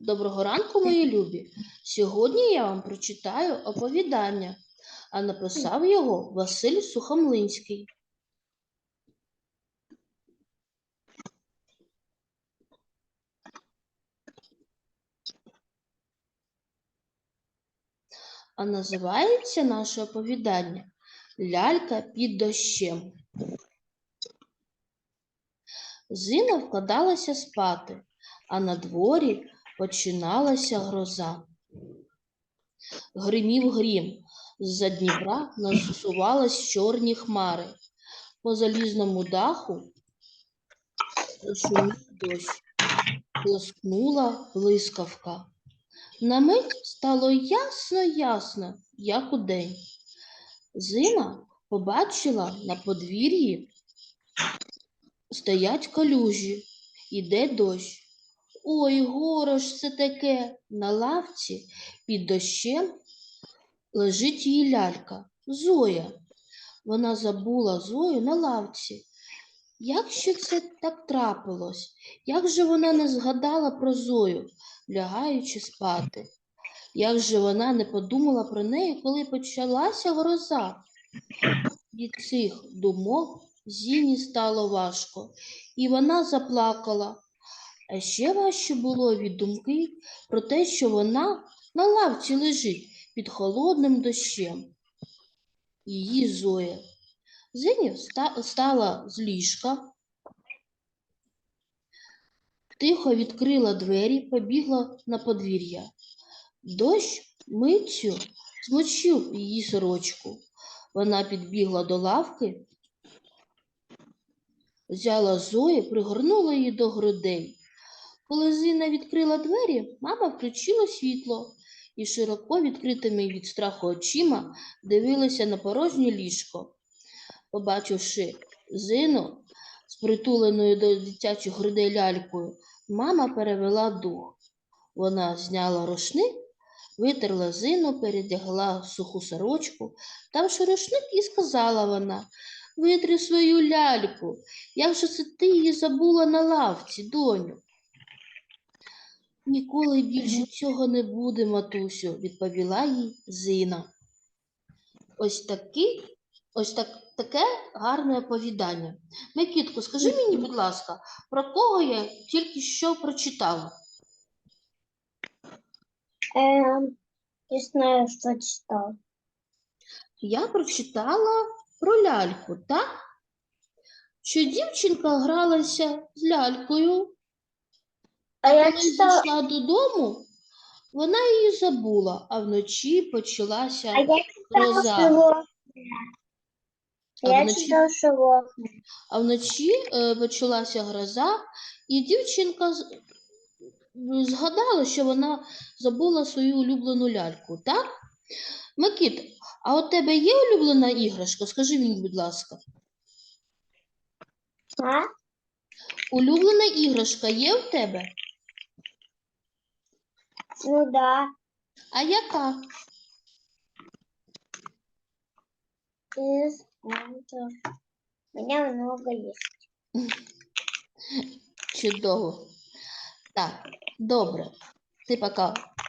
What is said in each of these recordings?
Доброго ранку, мої любі. Сьогодні я вам прочитаю оповідання, а написав його Василь Сухомлинський. А називається наше оповідання Лялька під дощем. Зина вкладалася спати, а на дворі починалася гроза. Гримів грім, з-за Дніпра насувались чорні хмари. По залізному даху шумів дощ, плескнула блискавка. На мить стало ясно-ясно, як удень. Зина побачила на подвір'ї стоять калюжі, іде дощ. Ой, горе ж це таке. На лавці під дощем лежить її лялька Зоя. Вона забула Зою на лавці. Як ще це так трапилось? Як же вона не згадала про Зою, лягаючи спати? Як же вона не подумала про неї, коли почалася гроза? Від цих думок Зіні стало важко, і вона заплакала. А ще важче було від думки про те, що вона на лавці лежить під холодним дощем. Її Зоя. Зиня вста- встала з ліжка, тихо відкрила двері, побігла на подвір'я. Дощ миттю змочив її сорочку. Вона підбігла до лавки, взяла Зої, пригорнула її до грудей. Коли Зина відкрила двері, мама включила світло і широко відкритими від страху очима дивилася на порожнє ліжко. Побачивши Зину з притуленою до дитячих грудей лялькою, мама перевела дух. Вона зняла рушник, витерла Зину, передягла суху сорочку, давши рушник, і сказала вона, витри свою ляльку, як же це ти її забула на лавці, доню? Ніколи більше цього не буде, матусю, відповіла їй Зина. Ось такий, ось так, таке гарне оповідання. Микітко, скажи мені, будь ласка, про кого я тільки що прочитала? Эм, не знаю, что читал. Я прочитала про ляльку, так? Що дівчинка гралася з лялькою, А я коли читала, зійшла додому, вона її забула, а вночі почалася а я читала гроза. А Я вночі- читала. А вночі е, почалася гроза, і дівчинка з- згадала, що вона забула свою улюблену ляльку, так? Микіт, а у тебе є улюблена іграшка? Скажи мені, будь ласка. А? Улюблена іграшка є у тебе? Ну да. А яка? Тоже. У меня много есть. Чудово. Так, добре. Ти поки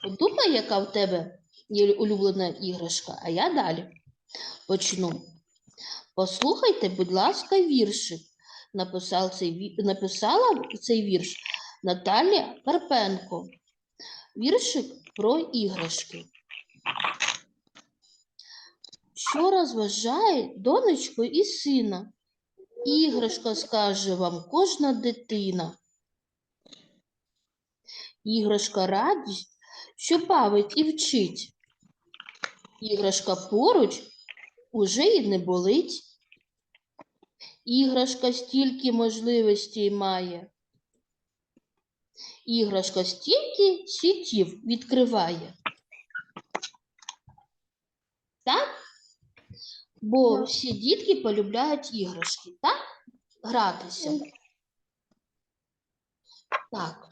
подумай, яка в тебе є улюблена іграшка, а я далі почну. Послухайте, будь ласка, віршик. Написав цей, ві- написала цей вірш Наталія Карпенко. Віршик про іграшки. Що розважає донечку і сина? Іграшка скаже вам кожна дитина. Іграшка радість, що бавить і вчить. Іграшка поруч уже й не болить. Іграшка стільки можливостей має. Іграшка стільки світів відкриває. Так? Бо всі дітки полюбляють іграшки, так? Гратися. Так.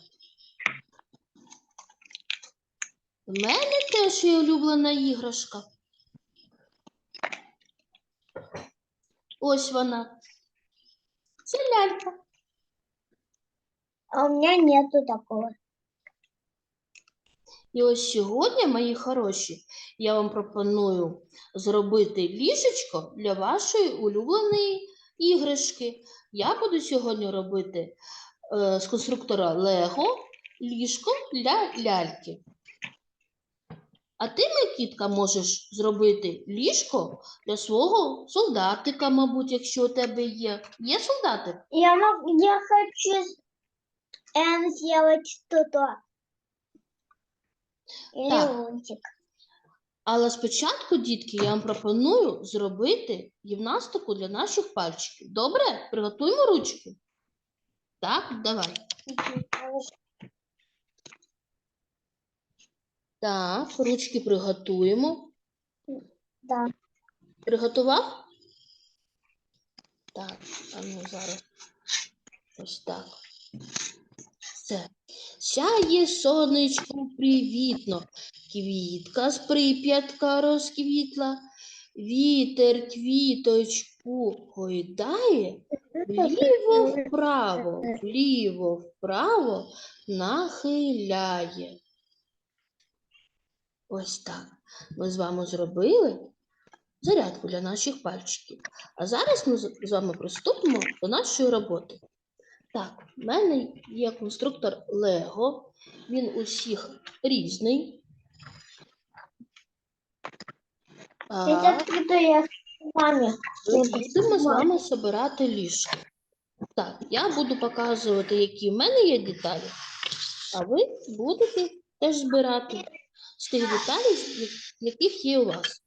В мене теж є улюблена іграшка. Ось вона. Це лялька. А у меня нету такого. І ось сьогодні, мої хороші, я вам пропоную зробити ліжечко для вашої улюбленої іграшки. Я буду сьогодні робити е, з конструктора Лего ліжко для ляльки. А ти, Микітка, можеш зробити ліжко для свого солдатика, мабуть, якщо у тебе є. Є солдатик? Я, мог, я хочу с- эм, сделать что-то. Так. лунтик. Але спочатку, дітки, я вам пропоную зробити гімнастику для наших пальчиків. Добре? Приготуємо ручки. Так, давай. Так, ручки приготуємо. Да. Приготував? Так, а ну зараз. Ось так. Все. Сяє сонечко привітно. Квітка з прип'ятка розквітла. Вітер квіточку гойдає, вліво вправо, вліво вправо нахиляє. Ось так. Ми з вами зробили зарядку для наших пальчиків. А зараз ми з вами приступимо до нашої роботи. Так, в мене є конструктор Лего. Він усіх різний. Так, будемо з вами збирати ліжко. Так, я буду показувати, які в мене є деталі, а ви будете теж збирати з тих деталей, яких є у вас.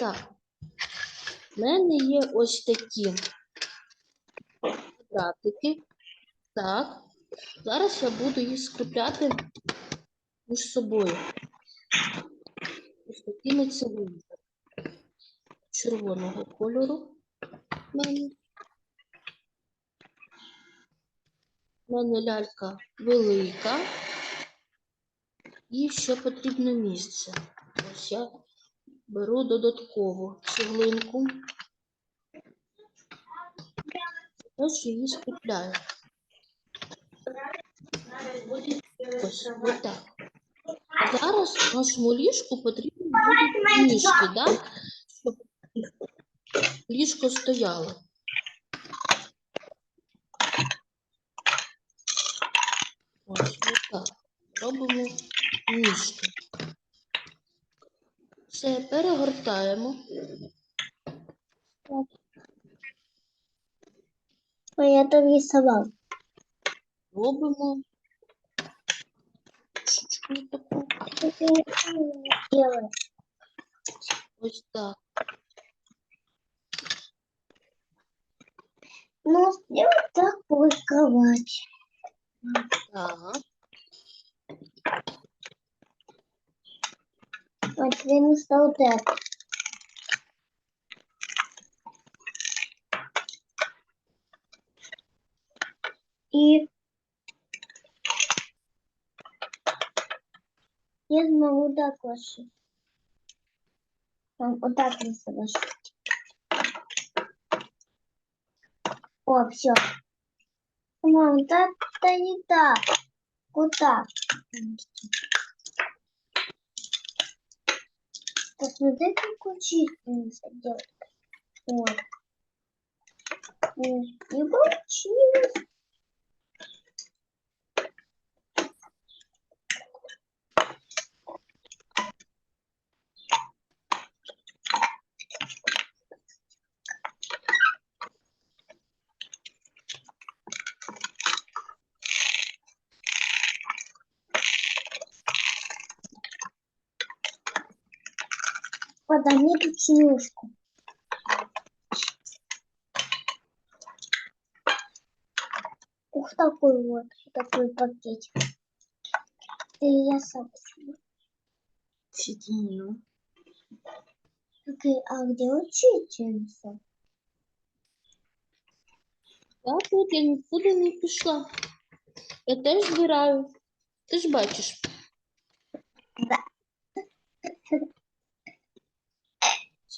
Так, в мене є ось такі квадратики. Так, зараз я буду їх скріпляти між собою. Ось такими цеглинками червоного кольору. в мене. У мене лялька велика. І ще потрібно місце. Ось я беру додаткову цеглинку. Ось її скріпляю. Ось, отак. Зараз нашому ліжку потрібні будуть ніжки, да? щоб ліжко стояло. Ось отак. Робимо ніжки. Все, перегортаємо. А я там рисовал. Робимо шучку таку. Это я правильно делаю. Ось так. Ну, сделать такую кровать. Так. Вот вместо вот это. И я могу так Вот так рисовать. О, все. Мам, так-то не так. Куда? Посмотри, какой чистый делать. Вот. Не получилось. Подожди печенюшку. Ух, такой вот, такой пакетик. Или я сам возьму. Сидінню. Окей, а где учительница? Я тут я нікуди не пішла. Я теж збираю. Ти ж бачиш. Да.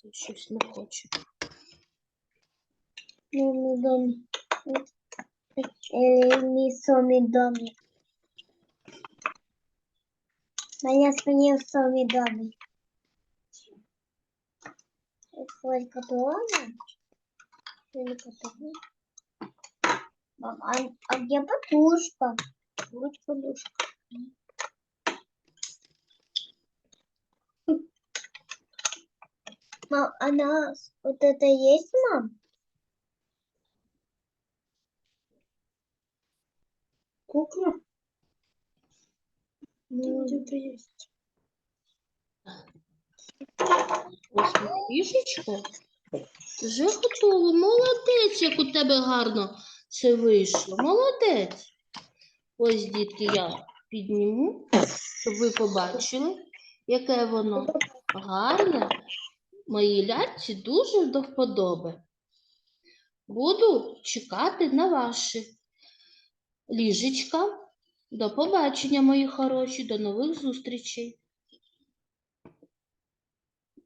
Це щось не хоче. Мой домик. Или не сами домик. Моя спинил самый домик. Сколько дома? Только такой. Мам, а, а где подушка? Вот подушка. Мам, а нас вот это есть, мам? Кукла? Ну, где-то есть. Ось ліжечко. Вже готово. Молодець, як у тебе гарно це вийшло. Молодець. Ось, дітки, я підніму, щоб ви побачили, яке воно гарне. Моїй ляльці дуже до вподоби. Буду чекати на ваші ліжечка. До побачення, мої хороші, до нових зустрічей.